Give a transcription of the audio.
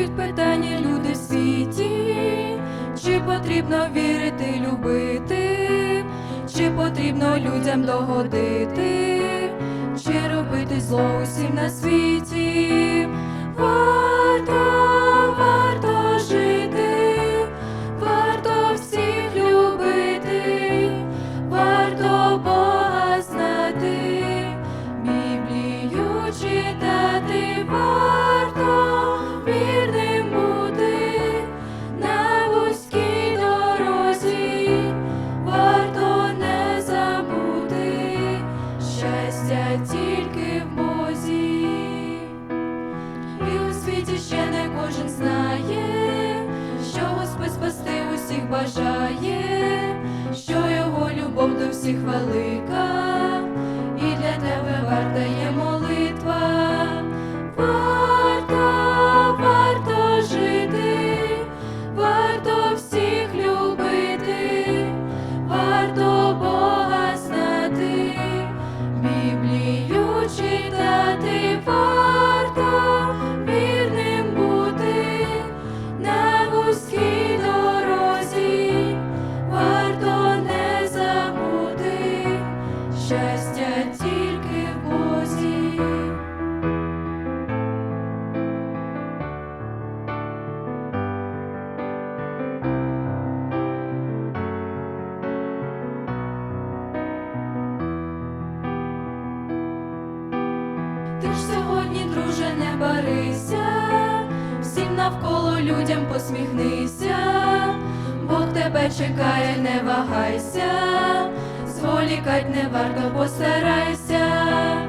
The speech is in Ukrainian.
Задають питання люди в світі, чи потрібно вірити, любити, чи потрібно людям догодити, чи робити зло усім на світі. Світі ще не кожен знає, що Господь спасти усіх бажає, що його любов до всіх велика, навколо людям посміхнися, Бог тебе чекає, не вагайся, зволікать не варто постарайся.